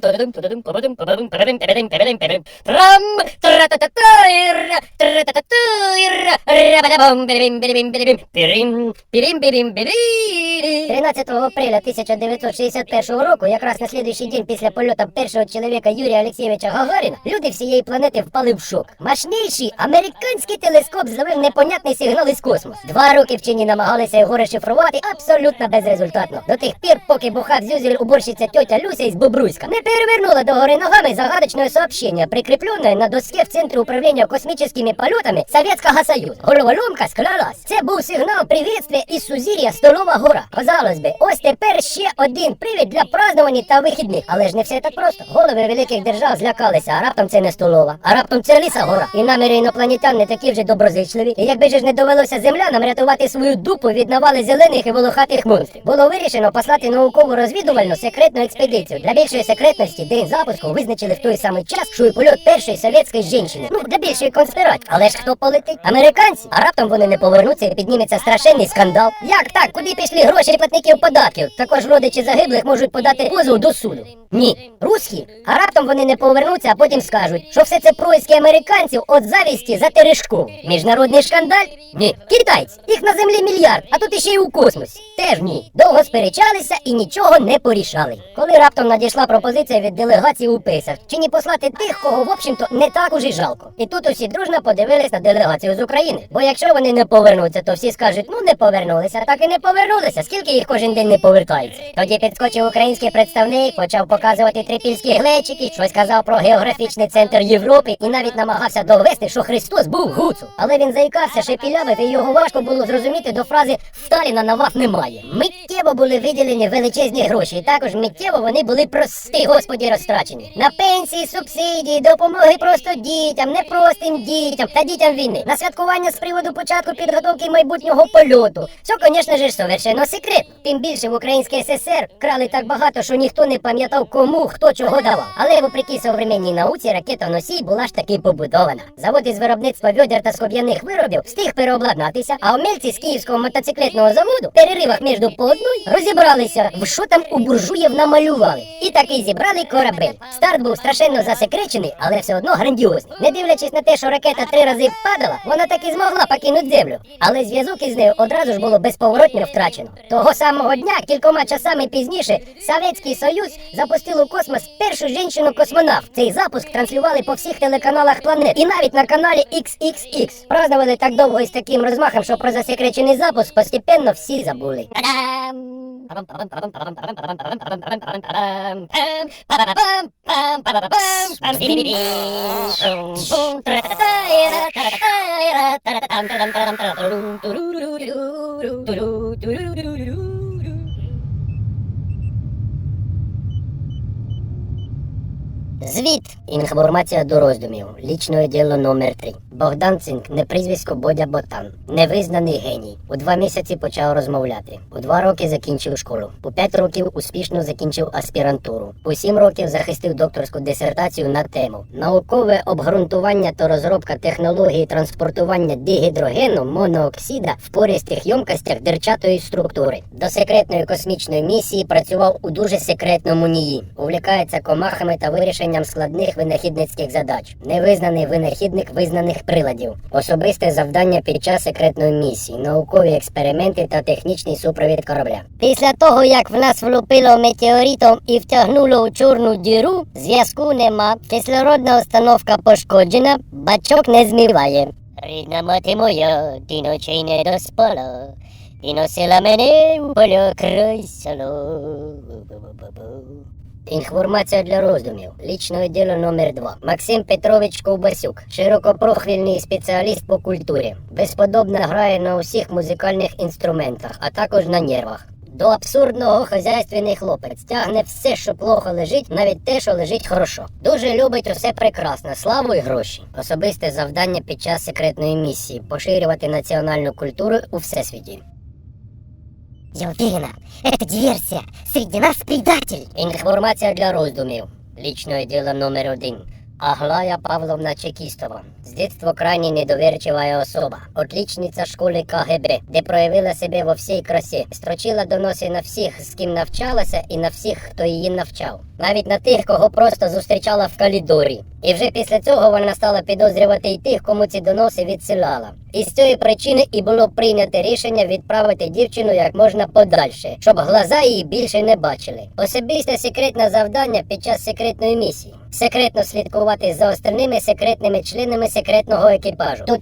Трам, тададам, тададам, табадам, табадам, табадам, табадам, табадам, табадам. Трам, тра-та-та-та-ра, тра-та-та-та-ра, рабадабам, бирим, бирим, бирим, бирим, бирим, бирим, бирим. 13 апреля 1961 року, якраз на слідуючий день після польоту першого чоловіка Юрія Олексійовича Гагаріна, люди всієї планети впали в шок. Мощніший американський телескоп зловив непонятний сигнал із космосу. Два роки вчені намагалися його розшифрувати абсолютно безрезультатно. До тих пір, поки бухав зюзель уборщиця тьотя Люся із Бобруйська, не перевернула догори ногами загадочне сообщення, прикріплене на доске в центрі управління космічними польотами Совєтського Союзу. Головоломка склалась. Це був сигнал привітствия із сузір'я Столова гора. Казалось би, ось тепер ще один привід для празднувань та вихідних. Але ж не все так просто. Голови великих держав злякалися, а раптом це не столова, а раптом це ліса гора. І наміри інопланетян не такі вже доброзичливі. І якби ж не довелося землянам рятувати свою дупу від навали зелених і волохатих монстрів, було вирішено послати наукову розвідувальну секретну експедицію. Для більшої секретності день запуску визначили в той самий час, що і польот першої совєтської жінки. Ну для більшої конспірації. Але ж хто полетить? Американці? А раптом вони не повернуться і підніметься страшенний скандал. Як так? Куди пішли гроші платників податків? Також родичі загиблих можуть подати позов до суду. Ні, русські, а раптом вони не повернуться, а потім скажуть, що все це происки американців от завісті за Терешков. Міжнародний шкандаль? Ні. Китайці, їх на землі мільярд, а тут іще й у космосі. Теж ні. Довго сперечалися і нічого не порішали. Коли раптом надійшла пропозиція від делегації у Писах, чи не послати тих, кого, в общем-то, не так уже жалко. І тут усі дружно подивились на делегацію з України. Бо якщо вони не повернуться, то всі скажуть, ну не повернулися, так і не повернулися. Скільки їх кожен день не повертається? Тоді підскочив український представник, почав показувати трипільські глечики, щось казав про географічний центр Європи і навіть намагався довести, що Христос був гуцул. Але він заїкався, шепілявив, і його важко було зрозуміти до фрази «В Сталіна на вас немає. Миттєво були виділені величезні гроші, і також миттєво вони були прости, господі, розтрачені. На пенсії, субсидії, допомоги просто дітям, непростим дітям та дітям війни. На святкування з приводу початку підготовки майбутнього польоту. Все, звісно ж, совершенно секретно. Тим більше в Українській ССР крали так багато, що ніхто не пам'ятав кому хто чого давав. Але вопреки современній науці ракета носій була ж таки побудована. Завод із виробництва відер та скоб'яних виробів встиг переобладнатися, а умельці з київського мотоциклетного заводу в переривах між по одній розібралися, в що там у буржуїв намалювали. І таки зібрали корабель. Старт був страшенно засекречений, але все одно грандіозний. Не дивлячись на те, що ракета три рази падала, вона таки змогла покинути землю. Але зв'язок із нею одразу ж було безповоротно втрачено. Того самого дня, кількома часами пізніше, Совєтський Союз запустив у космос першу жінку-космонавт. Цей запуск транслювали по всіх телеканалах планет і навіть на каналі XXX. Праздновали так довго і з таким розмахом, що про засекречений запуск постепенно всі забули. Та-дам! Звіт. Інформація до роздумів. Лічне діло номер 3 Богдан Цинк, не прізвисько Бодя Ботан. Невизнаний геній. У два місяці почав розмовляти. У два роки закінчив школу. У п'ять років успішно закінчив аспірантуру. У сім років захистив докторську дисертацію на тему наукове обґрунтування та розробка технології транспортування дигідрогену монооксида в пористих ємкостях дерчатої структури. До секретної космічної місії працював у дуже секретному НІІ. Увлікається комахами та вирішенням складних винахідницьких задач. Невизнаний винахідник визнаних приладів. Особисте завдання під час секретної місії, наукові експерименти та технічний супровід корабля. Після того, як в нас влупило метеоритом і втягнуло у чорну діру, зв'язку нема. Кислородна установка пошкоджена, бачок не змиває. Рідна мати моя, ти ночей не доспала, і носила мене у поля край село. Інформація для роздумів. Лічне діло номер 2 Максим Петрович Ковбасюк, широкопрохвільний спеціаліст по культурі. Безподобно грає на усіх музикальних інструментах, а також на нервах. До абсурдного хазяйственний хлопець тягне все, що плохо лежить, навіть те, що лежить хорошо. Дуже любить усе прекрасне, славу і гроші. Особисте завдання під час секретної місії поширювати національну культуру у всесвіті. Я уверена, это диверсия. Среди нас предатель. Информация для роздумів. Личное дело номер один. Аглая Павловна Чекістова. З дитинства крайне недоверчивая особа, отличниця школи КГБ, де проявила себе во всій красі, строчила доноси на всіх, з ким навчалася, і на всіх, хто її навчав, навіть на тих, кого просто зустрічала в коридорі. І вже після цього вона стала підозрювати й тих, кому ці доноси відсилала. І з цієї причини і було прийнято рішення відправити дівчину як можна подальше, щоб глаза її більше не бачили. Особисте секретне завдання під час секретної місії. Секретно слідкувати за остальними секретними членами секретного екіпажу. Ура!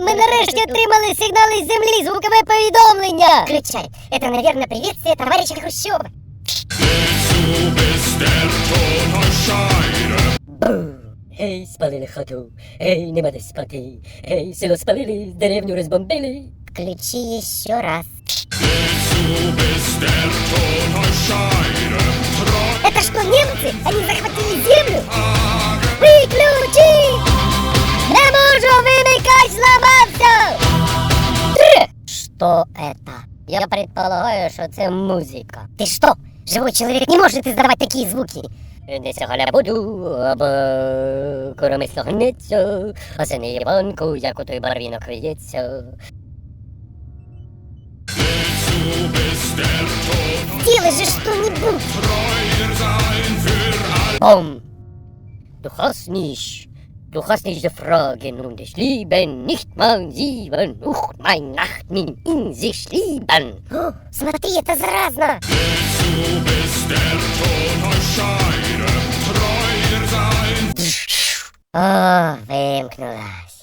Ми нарешті отримали сигнали з землі, звукове повідомлення! Включай, це, наверное, приветствие товарища Хрущова. Бу! Гей, спалили хату, гей, нема де спати, гей, село спалили, деревню розбомбили. Включи еще раз. Что это? Я предполагаю, что это музыка. Ты что? Живой человек не может издавать такие звуки. Десь галя буду, або коромисло гнеться, а це не Іванку, як у той барвінок в'ється. Сделай же что-нибудь! Bom! Du hast nicht, du hast nicht die Fragen und ich liebe nicht mein Sieben, uch, mein Nachten in sich lieben. О, смотри, это заразно! О, вимкнулась.